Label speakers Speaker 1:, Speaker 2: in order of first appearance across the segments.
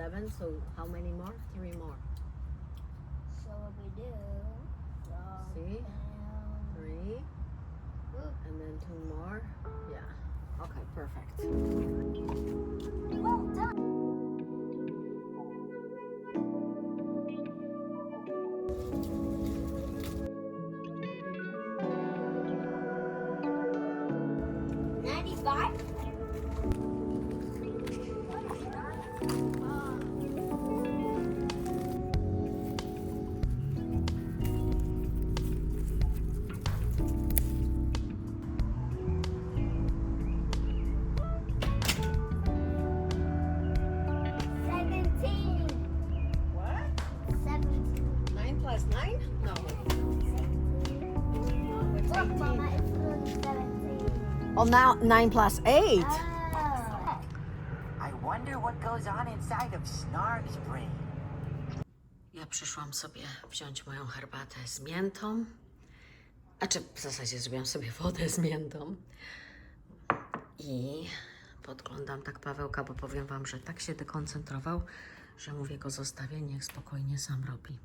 Speaker 1: seven. So how many more? Three more.
Speaker 2: So what we do? Roll
Speaker 1: See?
Speaker 2: down.
Speaker 1: Three. And then two more. Yeah. Okay, perfect.
Speaker 2: Seventeen.
Speaker 1: Oh, now nine plus eight.
Speaker 2: Oh.
Speaker 3: I wonder what goes on inside of Snarg's brain.
Speaker 1: Ja przyszłam sobie wziąć moją herbatę z miętą. A czy w zasadzie zrobiłam sobie wodę z miętą. I podglądam tak Pawełka, bo powiem Wam, że tak się dekoncentrował, że mówię go zostawię, niech spokojnie sam robi.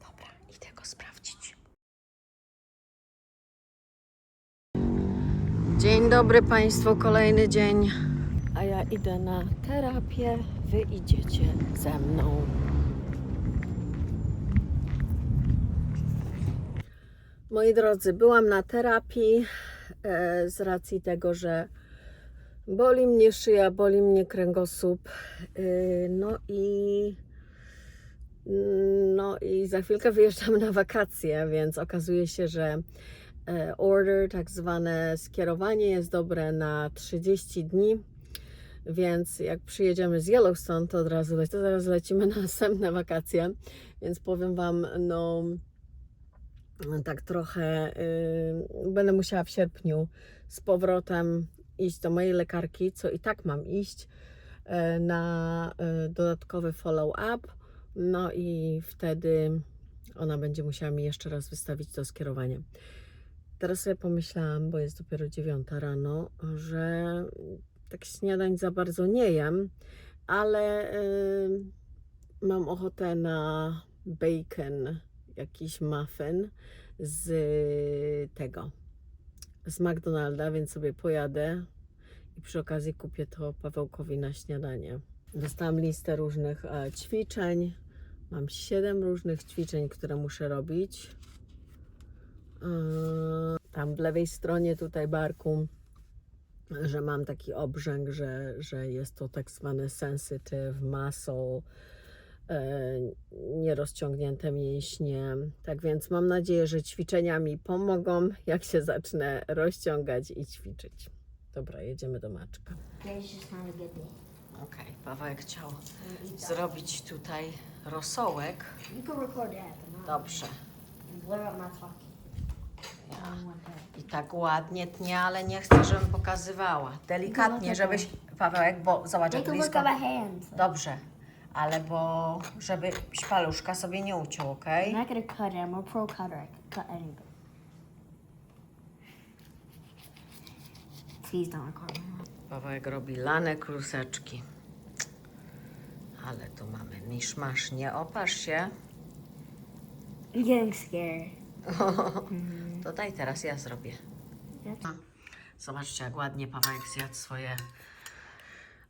Speaker 1: Dobra, idę go sprawdzić. Dzień dobry Państwu, kolejny dzień. A ja idę na terapię. Wy idziecie ze mną. Moi drodzy, byłam na terapii e, z racji tego, że boli mnie szyja, boli mnie kręgosłup. E, no i no i za chwilkę wyjeżdżam na wakacje, więc okazuje się, że order, tak zwane skierowanie jest dobre na 30 dni. Więc jak przyjedziemy z Yellowstone, to od razu to zaraz lecimy na następne wakacje. Więc powiem Wam, no tak trochę y, będę musiała w sierpniu z powrotem iść do mojej lekarki, co i tak mam iść y, na y, dodatkowy follow-up. No i wtedy ona będzie musiała mi jeszcze raz wystawić to skierowanie. Teraz sobie pomyślałam, bo jest dopiero dziewiąta rano, że tak śniadań za bardzo nie jem, ale y, mam ochotę na bacon, jakiś muffin z tego, z McDonalda, więc sobie pojadę i przy okazji kupię to Pawełkowi na śniadanie. Dostałam listę różnych e, ćwiczeń. Mam siedem różnych ćwiczeń, które muszę robić. E, tam w lewej stronie tutaj barku że mam taki obrzęk, że, że jest to tak zwany sensitive muscle, e, nierozciągnięte mięśnie. Tak więc mam nadzieję, że ćwiczenia mi pomogą, jak się zacznę rozciągać i ćwiczyć. Dobra, jedziemy do Maczka. Okej, Pawełek chciał zrobić tutaj rosołek. Dobrze.
Speaker 2: and blur up my talking.
Speaker 1: Ja.
Speaker 2: I
Speaker 1: tak ładnie tnie, ale nie chcę, żebym pokazywała. Delikatnie, żebyś, Pawełek, bo zobacz, jak blisko.
Speaker 2: hands.
Speaker 1: Dobrze, ale bo żeby paluszka sobie nie uciął, ok?
Speaker 2: I'm not gonna cut it. I'm a pro cutter. I can cut anything. Please don't record me.
Speaker 1: Pawełek robi lane kluseczki. Ale tu mamy miszmasz, nie opasz się.
Speaker 2: I'm getting scared.
Speaker 1: To daj teraz ja zrobię. Zobaczcie, jak ładnie Pawełek zjadł swoje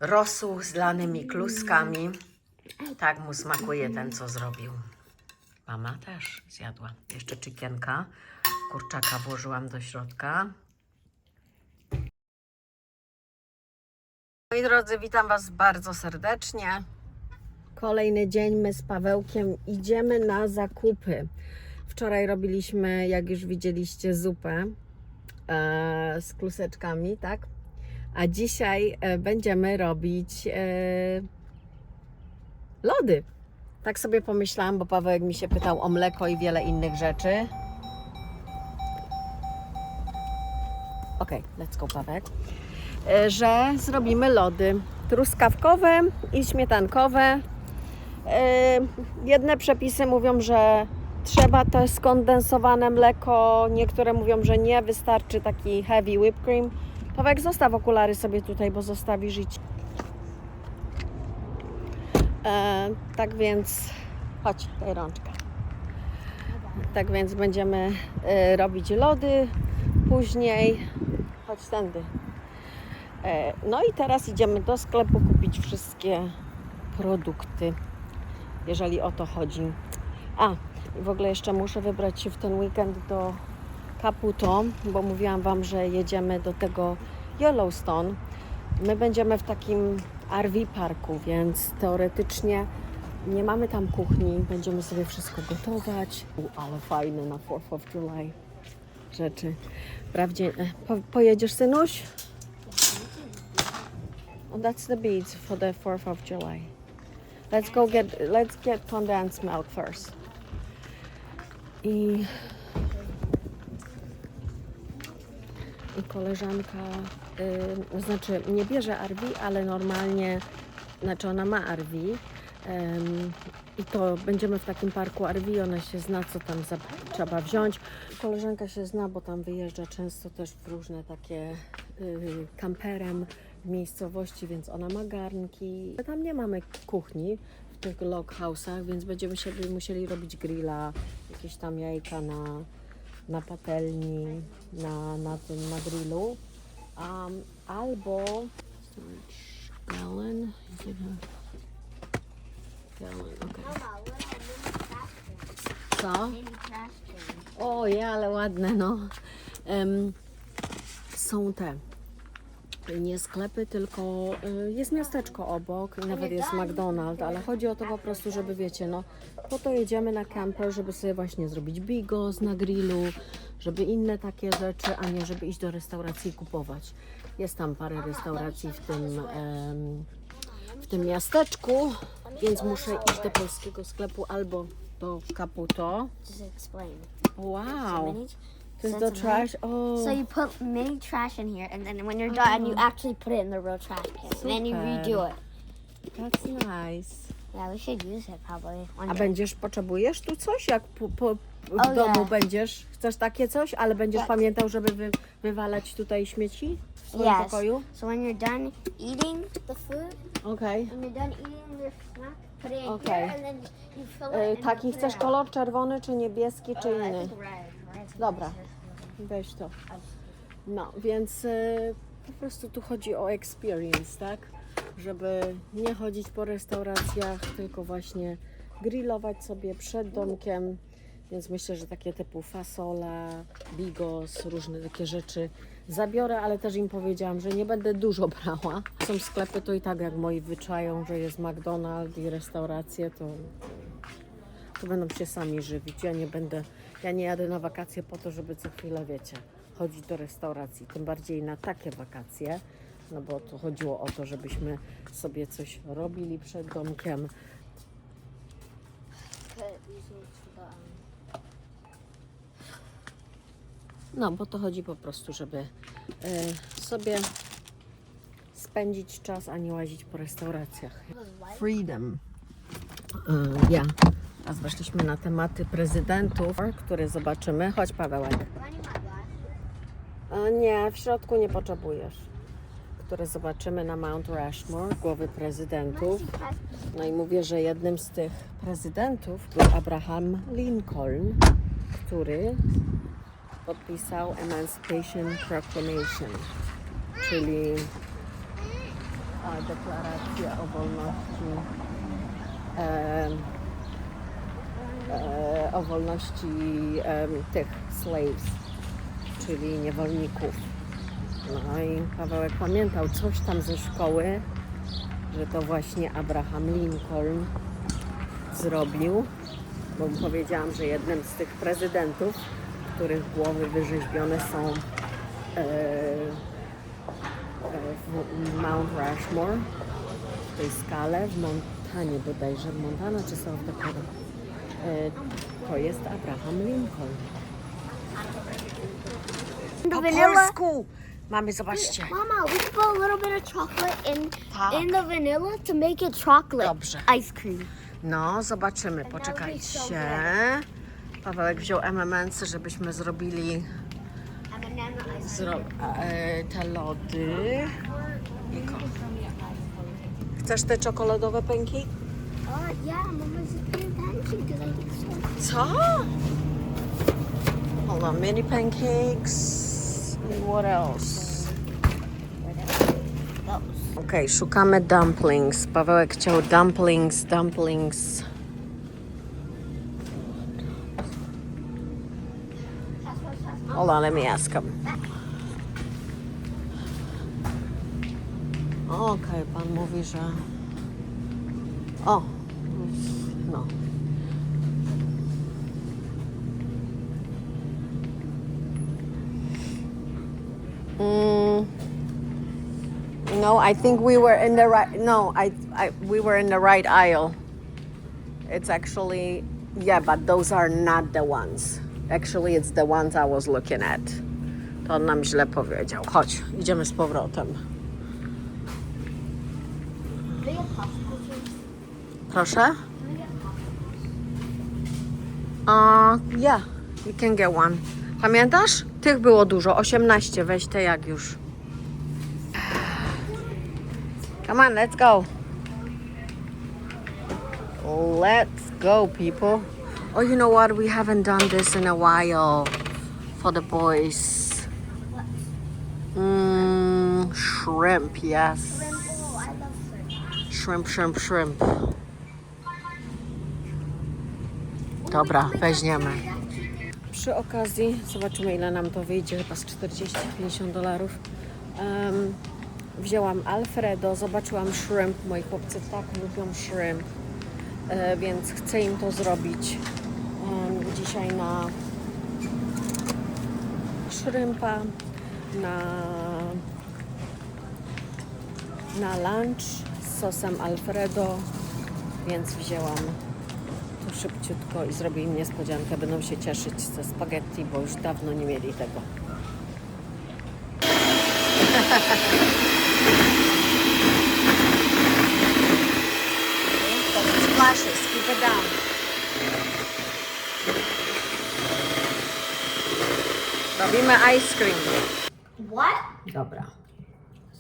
Speaker 1: rosół z lanymi kluskami. Tak mu smakuje ten, co zrobił. Mama też zjadła. Jeszcze czykienka. Kurczaka włożyłam do środka. Moi drodzy, witam Was bardzo serdecznie. Kolejny dzień my z Pawełkiem idziemy na zakupy. Wczoraj robiliśmy, jak już widzieliście, zupę e, z kluseczkami, tak? A dzisiaj e, będziemy robić e, lody. Tak sobie pomyślałam, bo Pawełek mi się pytał o mleko i wiele innych rzeczy. Okej, let's go Pawełek. E, Że zrobimy lody truskawkowe i śmietankowe. E, Jedne przepisy mówią, że trzeba to skondensowane mleko, niektóre mówią, że nie, wystarczy taki heavy whipped cream. Pawek, zostaw okulary sobie tutaj, bo zostawisz i... E, tak więc... Chodź, daj rączkę. Tak więc będziemy e, robić lody później. Chodź tędy. E, no i teraz idziemy do sklepu kupić wszystkie produkty, jeżeli o to chodzi. A, w ogóle jeszcze muszę wybrać się w ten weekend do Caputo, bo mówiłam Wam, że jedziemy do tego Yellowstone. My będziemy w takim RV parku, więc teoretycznie nie mamy tam kuchni, będziemy sobie wszystko gotować. U, ale fajne na 4th of July rzeczy. Wprawdzie, e, po, pojedziesz synuś? Oh, that's the beads for the 4th of July. Let's go get, let's get condensed milk first. I, i koleżanka, y, znaczy nie bierze RV, ale normalnie, znaczy ona ma RV. I to będziemy w takim parku RV, ona się zna, co tam za, trzeba wziąć. Koleżanka się zna, bo tam wyjeżdża często też w różne takie y, kamperem w miejscowości, więc ona ma garnki. Tam nie mamy kuchni w tych log house'ach, więc będziemy musieli robić grilla, jakieś tam jajka na, na patelni, na, na tym, na grillu. Um, albo gallon, is it gallon, okay. Co? O, je, ale ładne, no. Em, są te. Nie sklepy, tylko y, jest miasteczko obok i nawet jest McDonald's, ale chodzi o to po prostu, żeby wiecie, no po to jedziemy na camper, żeby sobie właśnie zrobić bigos na grillu, żeby inne takie rzeczy, a nie żeby iść do restauracji i kupować. Jest tam parę restauracji w tym, w tym miasteczku, więc muszę iść do polskiego sklepu albo do Caputo. Wow.
Speaker 2: It's a
Speaker 1: trash. Oh.
Speaker 2: So you put mini trash in here, and then when you're done, you actually put it in the real trash can. And then you
Speaker 1: Super.
Speaker 2: redo it.
Speaker 1: That's nice.
Speaker 2: Yeah, we should use it probably.
Speaker 1: A będziesz, potrzebujesz tu coś? Jak po, po, w
Speaker 2: Oh,
Speaker 1: domu
Speaker 2: yeah.
Speaker 1: będziesz? Chcesz takie coś? Ale będziesz pamiętał, żeby wy, wywalać tutaj śmieci w swoim
Speaker 2: Yes.
Speaker 1: pokoju?
Speaker 2: So when you're done eating the food,
Speaker 1: Okej.
Speaker 2: when you're done eating your snack, put it in
Speaker 1: Okay.
Speaker 2: here, and then you fill it. And
Speaker 1: Taki chcesz kolor czerwony, czy niebieski, czy
Speaker 2: I
Speaker 1: inny? Dobra. Weź to. No, więc e, po prostu tu chodzi o experience, tak? Żeby nie chodzić po restauracjach, tylko właśnie grillować sobie przed domkiem. Więc myślę, że takie typu fasola, bigos, różne takie rzeczy zabiorę, ale też im powiedziałam, że nie będę dużo brała. Są sklepy, to i tak jak moi wyczają, że jest McDonald's i restauracje, to to będą się sami żywić. Ja nie będę, ja nie jadę na wakacje po to, żeby co chwilę, wiecie, chodzić do restauracji. Tym bardziej na takie wakacje, no bo to chodziło o to, żebyśmy sobie coś robili przed domkiem. No, bo to chodzi po prostu, żeby e, sobie spędzić czas, a nie łazić po restauracjach. Freedom. E, ja. Teraz weszliśmy na tematy prezydentów, które zobaczymy. Chodź, Pawełek. E, Nie, w środku nie potrzebujesz. Które zobaczymy na Mount Rushmore, głowy prezydentów. No i mówię, że jednym z tych prezydentów był Abraham Lincoln, który podpisał Emancipation Proclamation, czyli a, deklarację o wolności e, o wolności tych slaves, czyli niewolników. No i Pawełek pamiętał coś tam ze szkoły, że to właśnie Abraham Lincoln zrobił, bo powiedziałam, że jednym z tych prezydentów, których głowy wyrzeźbione są e, e, w Mount Rushmore, w tej skale, w Montanie bodajże, Montana czy South Dakota, e, to jest Abraham Lincoln. Po
Speaker 2: vanilla.
Speaker 1: polsku! Mamy, zobaczcie.
Speaker 2: Mama, we put a little bit of chocolate in
Speaker 1: Tak.
Speaker 2: in the vanilla to make it chocolate
Speaker 1: Dobrze.
Speaker 2: ice cream.
Speaker 1: No, zobaczymy, poczekajcie. Pawełek wziął MMS, żebyśmy zrobili Zro... E, te lody. Niko. Chcesz te czekoladowe pęki?
Speaker 2: Oh, yeah, Mama's
Speaker 1: Co? Hold on, mini pancakes. What else? Okej, szukamy dumplings. Pawełek chciał dumplings, dumplings. Hold on, let me ask him. Okej, pan mówi, że... O, no. Mm. No, I think we were in the right. No, I, I, we were in the right aisle. It's actually, yeah, but those are not the ones. Actually, it's the ones I was looking at. To on nam źle powiedział. Chodź, idziemy z powrotem. Proszę? Uh, yeah, you can get one. Pamiętasz? Tych było dużo, 18. Weź te jak już. Come on, let's go. Let's go, people. Oh, you know what? We haven't done this in a while for the boys. Mm, shrimp, yes.
Speaker 2: Shrimp.
Speaker 1: shrimp, shrimp. Dobra, weźmiemy. Przy okazji zobaczymy ile nam to wyjdzie, chyba z 40-50 dolarów. Em, wzięłam Alfredo, zobaczyłam shrimp, moi chłopcy tak lubią shrimp, e, więc chcę im to zrobić em, dzisiaj na shrimpa, na, na lunch z sosem Alfredo, więc wzięłam tu szybciutko i zrobię im niespodziankę. Będą się cieszyć ze spaghetti, bo już dawno nie mieli tego. Splashes, keep it down. Robimy ice cream.
Speaker 2: What?
Speaker 1: Dobra.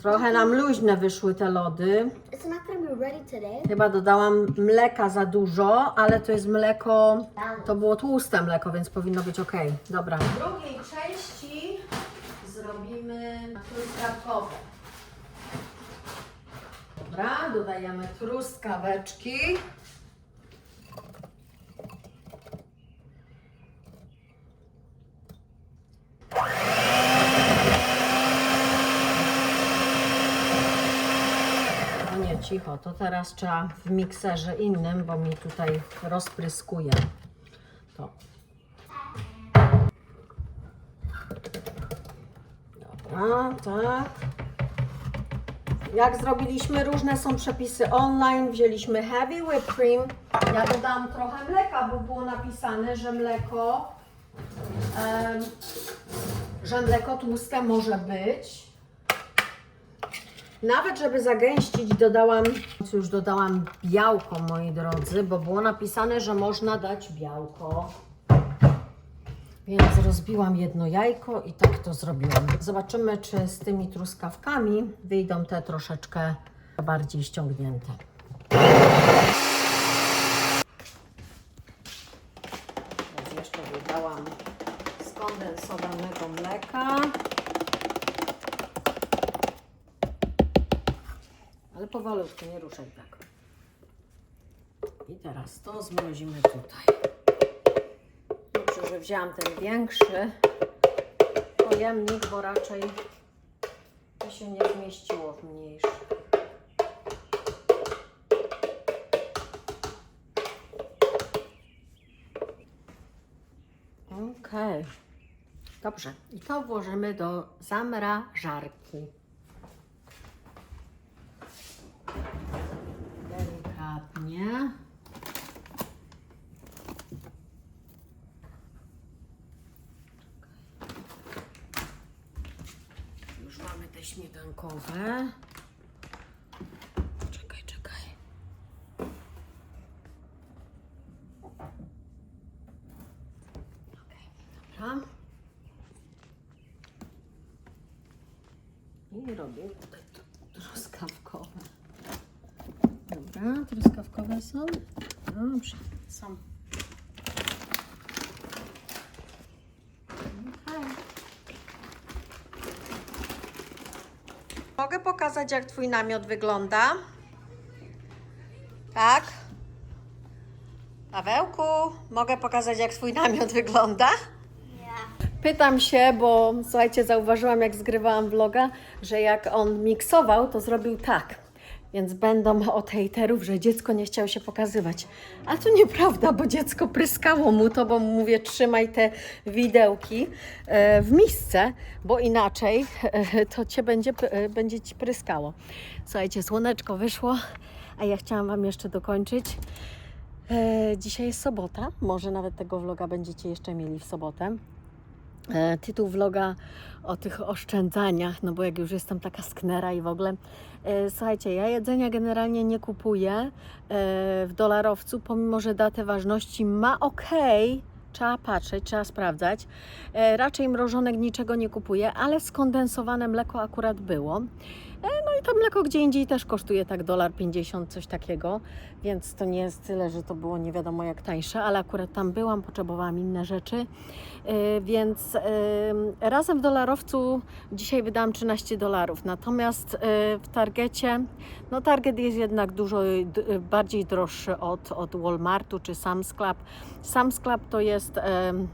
Speaker 1: Trochę nam luźne wyszły te lody.
Speaker 2: It's not gonna be ready today.
Speaker 1: Chyba dodałam mleka za dużo, ale to jest mleko, to było tłuste mleko, więc powinno być ok. Dobra. W drugiej części zrobimy truskawkowe. Dobra, dodajemy truskaweczki. No nie, cicho, to teraz trzeba w mikserze innym, bo mi tutaj rozpryskuje. To. Dobra, tak. Jak zrobiliśmy, różne są przepisy online. Wzięliśmy heavy whipped cream. Ja dodałam trochę mleka, bo było napisane, że mleko, em, że mleko tłuste może być. Nawet żeby zagęścić, dodałam, już dodałam białko, moi drodzy, bo było napisane, że można dać białko. Więc rozbiłam jedno jajko i tak to zrobiłam. Zobaczymy, czy z tymi truskawkami wyjdą te troszeczkę bardziej ściągnięte. Teraz jeszcze dodałam skondensowanego mleka. Powolutku, nie ruszaj tak. I teraz to zmrozimy tutaj. Dobrze, że wzięłam ten większy pojemnik, bo raczej to się nie zmieściło w mniejszy. Okej. Dobrze. I to włożymy do zamrażarki. Delikatnie. Już mamy te śmietankowe. Czekaj, czekaj. Okej, dobra. I robię tutaj tr- truskawkowe. Dobra, truskawkowe są. Dobrze, są. Mogę pokazać, jak Twój namiot wygląda? Tak? Pawełku, mogę pokazać, jak Twój namiot wygląda? Pytam się, bo słuchajcie, zauważyłam, jak zgrywałam vloga, że jak on miksował, to zrobił tak. Więc będą od hejterów, że dziecko nie chciało się pokazywać. A to nieprawda, bo dziecko pryskało mu to, bo mówię, trzymaj te widełki e, w misce, bo inaczej e, to cię będzie, e, będzie ci pryskało. Słuchajcie, słoneczko wyszło, a ja chciałam Wam jeszcze dokończyć. Dzisiaj jest sobota, może nawet tego vloga będziecie jeszcze mieli w sobotę. E, tytuł vloga o tych oszczędzaniach, no bo jak już jestem taka sknera i w ogóle. E, słuchajcie, ja jedzenia generalnie nie kupuję e, w dolarowcu, pomimo że datę ważności ma ok. Trzeba patrzeć, trzeba sprawdzać. Raczej mrożonek niczego nie kupuję, ale skondensowane mleko akurat było. E, no i to mleko gdzie indziej też kosztuje tak dolar 50, coś takiego, więc to nie jest tyle, że to było nie wiadomo jak tańsze, ale akurat tam byłam, potrzebowałam inne rzeczy. E, Więc e, razem w dolarowcu dzisiaj wydałam 13 dolarów. Natomiast w Targecie, no Target jest jednak dużo bardziej droższy od, od Walmartu czy Sam's Club. Sam's Club to jest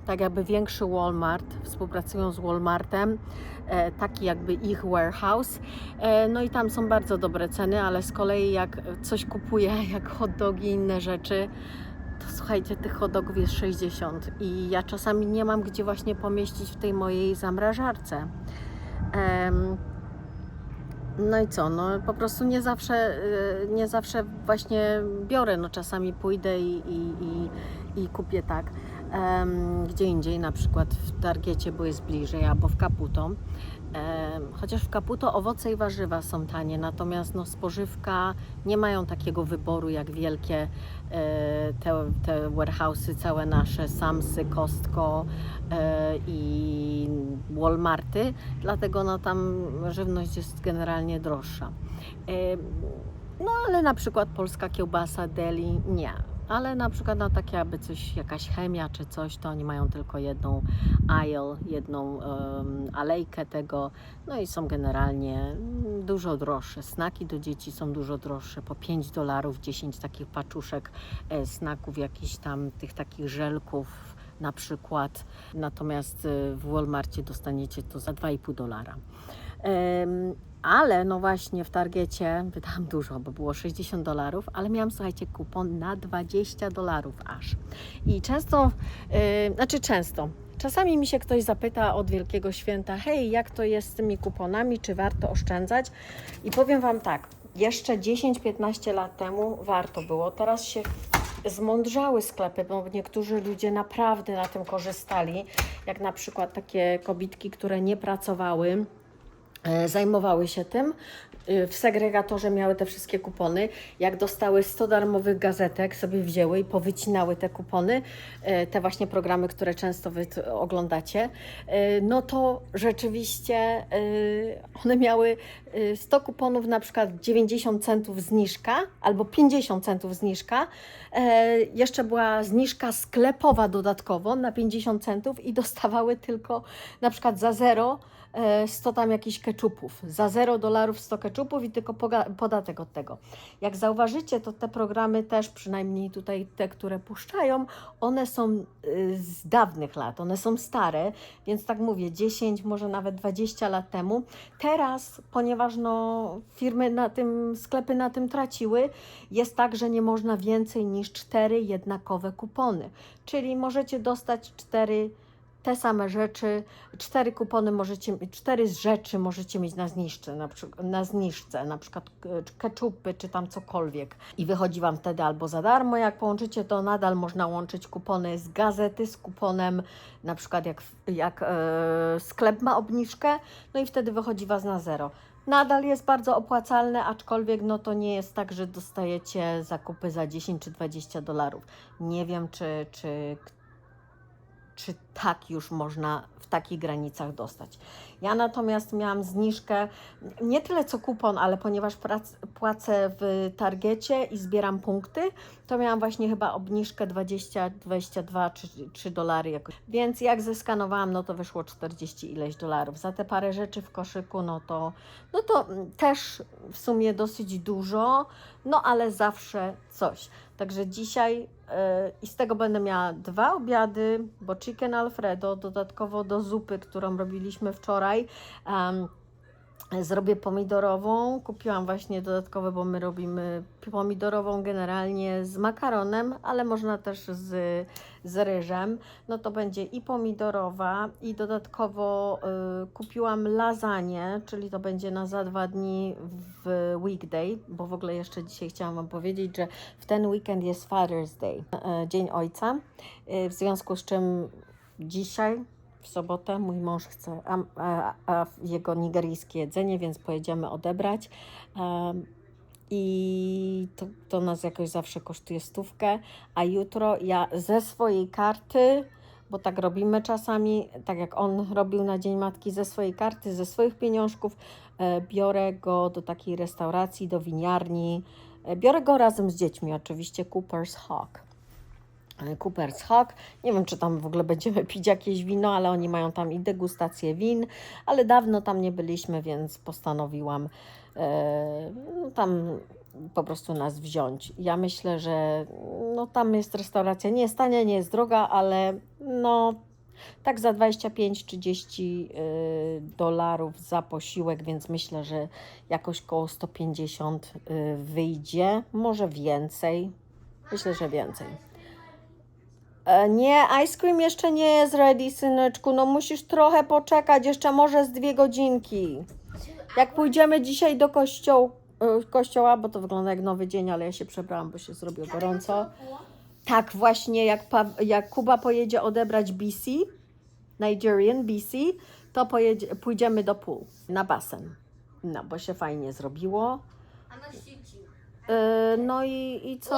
Speaker 1: tak jakby większy Walmart, współpracują z Walmartem, taki jakby ich warehouse. E, No i tam są bardzo dobre ceny, ale z kolei jak coś kupuję, jak hot dogi i inne rzeczy, to słuchajcie, tych hot dogów jest 60 i ja czasami nie mam gdzie właśnie pomieścić w tej mojej zamrażarce. No i co, no po prostu nie zawsze, y, nie zawsze właśnie biorę, no czasami pójdę i, i, i, i kupię tak. Gdzie indziej, na przykład w Targiecie, bo jest bliżej, albo w Caputo. Em, Chociaż w Caputo owoce i warzywa są tanie, natomiast no, spożywka nie mają takiego wyboru jak wielkie e, te, te warehouse'y całe nasze, Samsy, Costco e, i Walmarty, dlatego no, tam żywność jest generalnie droższa. No ale na przykład polska kiełbasa, deli, nie. Ale na przykład na takie, aby coś, jakaś chemia czy coś, to oni mają tylko jedną aisle, jedną em, alejkę tego, no i są generalnie mm, dużo droższe. Snaki do dzieci są dużo droższe, po 5 dolarów 10 takich paczuszek e, snaków, jakichś tam tych takich żelków na przykład. Natomiast e, w Walmarcie dostaniecie to za 2,5 dolara. Ale no właśnie w Targecie wydałam dużo, bo było 60 dolarów, ale miałam, słuchajcie, kupon na 20 dolarów aż. I często, yy, znaczy często, czasami mi się ktoś zapyta od Wielkiego Święta, hej, jak to jest z tymi kuponami, czy warto oszczędzać? I powiem Wam tak, jeszcze 10-15 lat temu warto było, teraz się zmądrzały sklepy, bo niektórzy ludzie naprawdę na tym korzystali, jak na przykład takie kobitki, które nie pracowały, zajmowały się tym. Y, W segregatorze miały te wszystkie kupony. Jak dostały 100 darmowych gazetek, sobie wzięły i powycinały te kupony, e, te właśnie programy, które często wy oglądacie, e, no to rzeczywiście e, one miały e, 100 kuponów, na przykład 90 centów zniżka albo 50 centów zniżka. E, Jeszcze była zniżka sklepowa dodatkowo na 50 centów i dostawały tylko na przykład za zero e, 100 tam jakichś keczupów. Za 0 dolarów 100 keczupów i tylko podatek od tego. Jak zauważycie, to te programy też, przynajmniej tutaj te, które puszczają, one są y, z dawnych lat, one są stare, więc tak mówię, 10, może nawet 20 lat temu. Teraz, ponieważ no, firmy na tym, sklepy na tym traciły, jest tak, że nie można więcej niż 4 jednakowe kupony. Czyli możecie dostać 4 te same rzeczy, cztery kupony możecie, cztery rzeczy możecie mieć na zniżce, na, na zniżce, na przykład e, keczupy czy tam cokolwiek i wychodzi Wam wtedy albo za darmo, jak połączycie to nadal można łączyć kupony z gazety z kuponem, na przykład jak, jak e, sklep ma obniżkę, no i wtedy wychodzi Was na zero. Nadal jest bardzo opłacalne, aczkolwiek no to nie jest tak, że dostajecie zakupy za 10 czy 20 dolarów. Nie wiem, czy, czy czy tak już można w takich granicach dostać. Ja natomiast miałam zniżkę, nie tyle co kupon, ale ponieważ prac, płacę w Targecie i zbieram punkty, to miałam właśnie chyba obniżkę 20, 22 czy 3 dolary jakoś. Więc jak zeskanowałam, no to wyszło 40 ileś dolarów. Za te parę rzeczy w koszyku, no to, no to też w sumie dosyć dużo, no ale zawsze coś. Także dzisiaj yy, i z tego będę miała dwa obiady, bo chicken alfredo dodatkowo do zupy, którą robiliśmy wczoraj. Zrobię pomidorową. Kupiłam właśnie dodatkowe, bo my robimy pomidorową generalnie z makaronem, ale można też z, z ryżem. No to będzie i pomidorowa, i dodatkowo y, kupiłam lasagne, czyli to będzie na za dwa dni w weekday, bo w ogóle jeszcze dzisiaj chciałam Wam powiedzieć, że w ten weekend jest Father's Day, y, Dzień Ojca, y, w związku z czym dzisiaj w sobotę mój mąż chce a, a, a jego nigeryjskie jedzenie, więc pojedziemy odebrać. Em, I to, to nas jakoś zawsze kosztuje stówkę. A jutro ja ze swojej karty, bo tak robimy czasami, tak jak on robił na Dzień Matki, ze swojej karty, ze swoich pieniążków, e, biorę go do takiej restauracji, do winiarni. E, biorę go razem z dziećmi, oczywiście, Cooper's Hawk. E, Cooper's Hawk. Nie wiem, czy tam w ogóle będziemy pić jakieś wino, ale oni mają tam i degustację win, ale dawno tam nie byliśmy, więc postanowiłam e, no, tam po prostu nas wziąć. Ja myślę, że no, tam jest restauracja, nie jest tania, nie jest droga, ale no tak za 25-30 y, dolarów za posiłek, więc myślę, że jakoś koło 150 y, wyjdzie, może więcej. Myślę, że więcej. E, Nie, ice cream jeszcze nie jest ready, syneczku. No musisz trochę poczekać, jeszcze może z dwie godzinki. Jak pójdziemy dzisiaj do kościoł, e, kościoła, bo to wygląda jak nowy dzień, ale ja się przebrałam, bo się zrobiło gorąco. Tak, właśnie jak, jak Kuba pojedzie odebrać BC, Nigerian BC, to pojedzie, pójdziemy do pool, na basen. No, bo się fajnie zrobiło.
Speaker 2: Gonna
Speaker 1: E, No i, i co?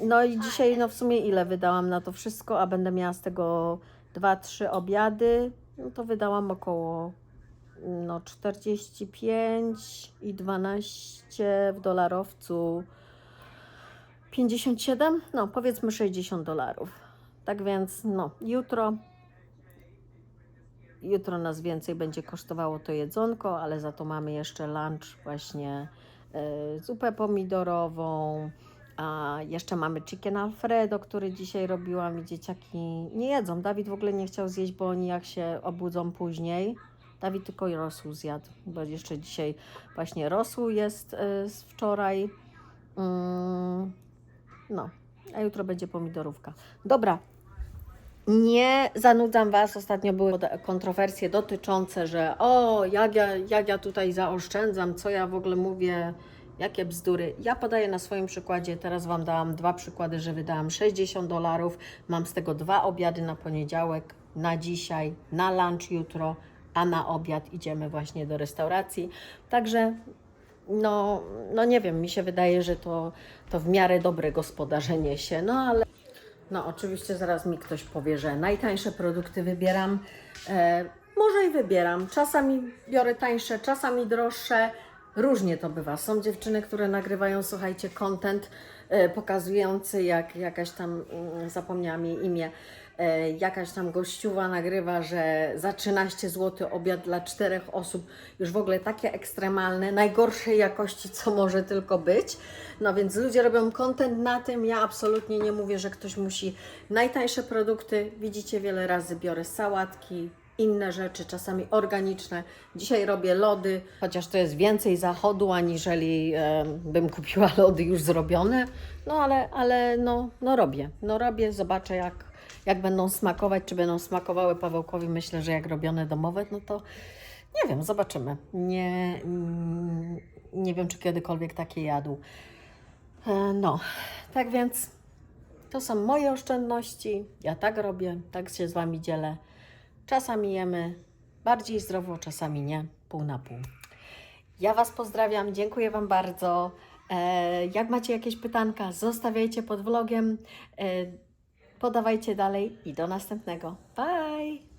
Speaker 1: No i dzisiaj, no w sumie ile wydałam na to wszystko, a będę miała z tego 2-3 obiady, no to wydałam około no 45 i 12 w dolarowcu. 57, no powiedzmy 60 dolarów. Tak więc no jutro. Jutro nas więcej będzie kosztowało to jedzonko, ale za to mamy jeszcze lunch właśnie zupę pomidorową, a jeszcze mamy chicken alfredo, który dzisiaj robiłam i dzieciaki nie jedzą. Dawid w ogóle nie chciał zjeść, bo oni jak się obudzą później. Dawid tylko rosół zjadł, bo jeszcze dzisiaj właśnie rosół jest y, z wczoraj. Mm, no, a jutro będzie pomidorówka. Dobra, nie zanudzam Was. Ostatnio były kontrowersje dotyczące, że o, jak ja, jak ja tutaj zaoszczędzam, co ja w ogóle mówię, jakie bzdury. Ja podaję na swoim przykładzie, teraz Wam dałam dwa przykłady, że wydałam 60 dolarów, mam z tego dwa obiady na poniedziałek, na dzisiaj, na lunch jutro, a na obiad idziemy właśnie do restauracji. Także no, no nie wiem, mi się wydaje, że to, to w miarę dobre gospodarzenie się, no ale no, oczywiście zaraz mi ktoś powie, że najtańsze produkty wybieram. E, może i wybieram. Czasami biorę tańsze, czasami droższe. Różnie to bywa. Są dziewczyny, które nagrywają, słuchajcie, content e, pokazujący, jak jakaś tam, mm, zapomniałam jej imię, jakaś tam gościuwa nagrywa, że za 13 zł obiad dla czterech osób, już w ogóle takie ekstremalne, najgorszej jakości, co może tylko być. No więc ludzie robią content na tym. Ja absolutnie nie mówię, że ktoś musi najtańsze produkty. Widzicie, wiele razy biorę sałatki, inne rzeczy, czasami organiczne. Dzisiaj robię lody, chociaż to jest więcej zachodu, aniżeli e, bym kupiła lody już zrobione. No ale, ale no, no robię. No robię, zobaczę jak, jak będą smakować, czy będą smakowały Pawełkowi. Myślę, że jak robione domowe, no to nie wiem, zobaczymy. Nie, mm, nie wiem, czy kiedykolwiek takie jadł. E, No, tak więc to są moje oszczędności. Ja tak robię, tak się z Wami dzielę. Czasami jemy bardziej zdrowo, czasami nie, pół na pół. Ja Was pozdrawiam, dziękuję Wam bardzo. E, jak macie jakieś pytanka, zostawiajcie pod vlogiem. Podawajcie dalej i do następnego. Bye!